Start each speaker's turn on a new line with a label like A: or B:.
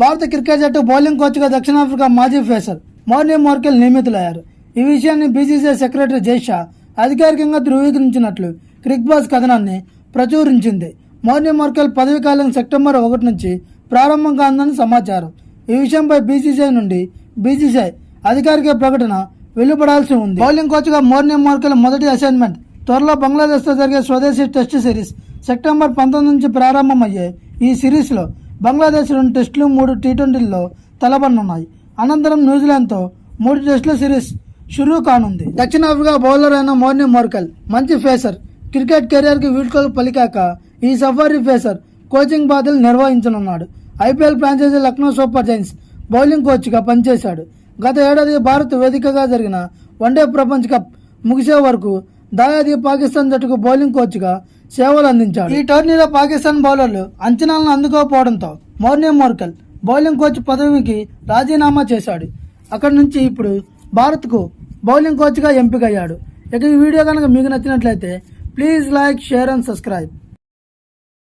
A: భారత క్రికెట్ జట్టు బౌలింగ్ కోచ్గా దక్షిణాఫ్రికా మాజీ ఫేసర్ మోర్నీ మోర్కెల్ నియమితులయ్యారు. ఈ విషయాన్ని బీసీసీఐ సెక్రటరీ జైషా అధికారికంగా ధృవీకరించినట్లు క్రిక్ బాస్ కథనాన్ని ప్రచురించింది. మోర్నీ మోర్కెల్ పదవీ కాలం సెప్టెంబర్ ఒకటి నుంచి ప్రారంభం కానుందని సమాచారం. ఈ విషయంపై బీసీసీఐ నుండి బీసీసీఐ అధికారిక ప్రకటన వెలువడాల్సి ఉంది. బౌలింగ్ కోచ్గా మోర్నీ మోర్కెల్ మొదటి అసైన్మెంట్ త్వరలో బంగ్లాదేశ్తో జరిగే స్వదేశీ టెస్ట్ సిరీస్ సెప్టెంబర్ పంతొమ్మిది నుంచి ప్రారంభమయ్యే ఈ సిరీస్లో బంగ్లాదేశ్ రెండు టెస్టులు మూడు టీ ట్వంటీల్లో తలపడనున్నాయి అనంతరం న్యూజిలాండ్తో మూడు టెస్టుల సిరీస్ షురూ కానుంది. దక్షిణాఫ్రికా బౌలర్ అయిన మోర్నీ మోర్కల్ మంచి ఫేసర్. క్రికెట్ కెరియర్కి వీడ్కోలు పలికాక ఈ సఫారీ ఫేసర్ కోచింగ్ బాధలు నిర్వహించనున్నాడు. IPL franchise Lucknow super giants bowling కోచ్గా పనిచేశాడు. గత ఏడాది భారత్ వేదికగా జరిగిన వన్డే ప్రపంచ కప్ ముగిసే వరకు దాయాది పాకిస్తాన్ జట్టుకు బౌలింగ్ కోచ్గా సేవలు అందించాడు. ఈ టోర్నీలో పాకిస్తాన్ బౌలర్లు అంచనాలను అందుకోకపోవడంతో మోర్నే మోర్కల్ బౌలింగ్ కోచ్ పదవికి రాజీనామా చేశాడు. అక్కడి నుంచి ఇప్పుడు భారత్కు బౌలింగ్ కోచ్గా ఎంపికయ్యాడు. ఇక ఈ వీడియో కనుక మీకు నచ్చినట్లయితే please like share and subscribe.